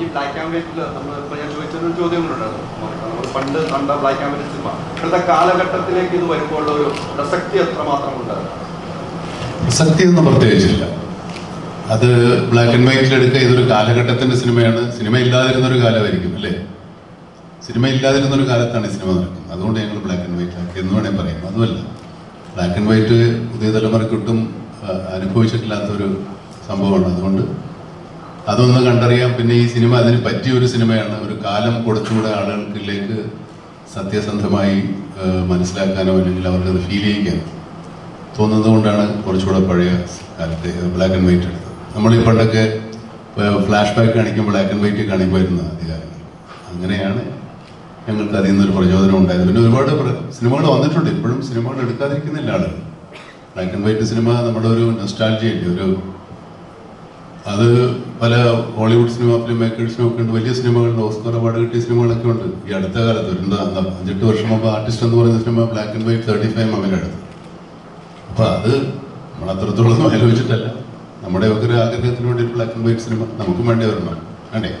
ഈ black and വൈറ്റിൽ നമ്മൾ ഇപ്പൊ ഞാൻ ചോദിച്ചൊരു ചോദ്യം കൊണ്ടുണ്ടായിരുന്നു നമ്മൾ പണ്ട് കണ്ട ബ്ലാക്ക് ആൻഡ് വൈറ്റ് സിനിമ ഇപ്പോഴത്തെ കാലഘട്ടത്തിലേക്ക് ഇത് വരുമ്പോൾ ഒരു പ്രസക്തി എത്രമാത്രം ഉണ്ട് പ്രസക്തിയൊന്നും പ്രത്യേകിച്ചില്ല അത് ബ്ലാക്ക് ആൻഡ് വൈറ്റിൽ എടുക്കുക ഇതൊരു കാലഘട്ടത്തിന്റെ സിനിമയാണ്. സിനിമ ഇല്ലാതിരുന്ന ഒരു കാലമായിരിക്കും അല്ലേ? സിനിമ ഇല്ലാതിരുന്ന ഒരു കാലത്താണ് ഈ സിനിമ നടക്കുന്നത്. അതുകൊണ്ട് ഞങ്ങൾ ബ്ലാക്ക് ആൻഡ് വൈറ്റ് ആക്കി എന്ന് വേണേൽ പറയാം. അതുമല്ല ബ്ലാക്ക് ആൻഡ് വൈറ്റ് പുതിയ തലമുറയ്ക്കൊട്ടും അനുഭവിച്ചിട്ടില്ലാത്തൊരു സംഭവമാണ്. അതുകൊണ്ട് അതൊന്ന് കണ്ടറിയാം പിന്നെ ഈ സിനിമ അതിന് പറ്റിയ ഒരു സിനിമയാണ്. ഒരു കാലം കുറച്ചുകൂടെ ആളുകൾക്കിലേക്ക് സത്യസന്ധമായി മനസ്സിലാക്കാനോ അല്ലെങ്കിൽ അവർക്കത് ഫീൽ ചെയ്യിക്കാനോ തോന്നുന്നത് കൊണ്ടാണ് കുറച്ചുകൂടെ പഴയ കാലത്തെ ബ്ലാക്ക് ആൻഡ് വൈറ്റ് എടുത്തത്. നമ്മൾ ഈ പണ്ടൊക്കെ ഫ്ലാഷ് ബാക്ക് കാണിക്കും ബ്ലാക്ക് ആൻഡ് വൈറ്റ് കാണിക്കുമായിരുന്നു അധികാരങ്ങൾ അങ്ങനെയാണ് ഞങ്ങൾക്ക് അതിൽ നിന്നൊരു പ്രചോദനം ഉണ്ടായത്. പിന്നെ ഒരുപാട് സിനിമകൾ വന്നിട്ടുണ്ട്. ഇപ്പോഴും സിനിമകൾ എടുക്കാതിരിക്കുന്നില്ല ആളുകൾ. ബ്ലാക്ക് ആൻഡ് വൈറ്റ് സിനിമ നമ്മുടെ ഒരു നെസ്റ്റാൾജിയല്ലേ ഒരു അത് പല ഹോളിവുഡ് സിനിമ ഫിലിം മേക്കേഴ്സിനും ഒക്കെ ഉണ്ട്. വലിയ സിനിമകളുണ്ട്. ഓസ്കർ അവാർഡ് കിട്ടിയ സിനിമകളൊക്കെ ഉണ്ട്. ഈ അടുത്ത കാലത്ത് ഒരു അഞ്ചെട്ട് വർഷം മുമ്പ് ആർട്ടിസ്റ്റ് എന്ന് പറയുന്ന cinema black and white thirty five മമ്മിലെടുത്തു അപ്പൊ അത് നമ്മൾ അത്രത്തോളം ആലോചിച്ചിട്ടല്ല. നമ്മുടെ ഒക്കെ ഒരു ആഗ്രഹത്തിന് വേണ്ടി ബ്ലാക്ക് ആൻഡ് വൈറ്റ് സിനിമ നമുക്കും വേണ്ടി വരണം. വേണ്ടേ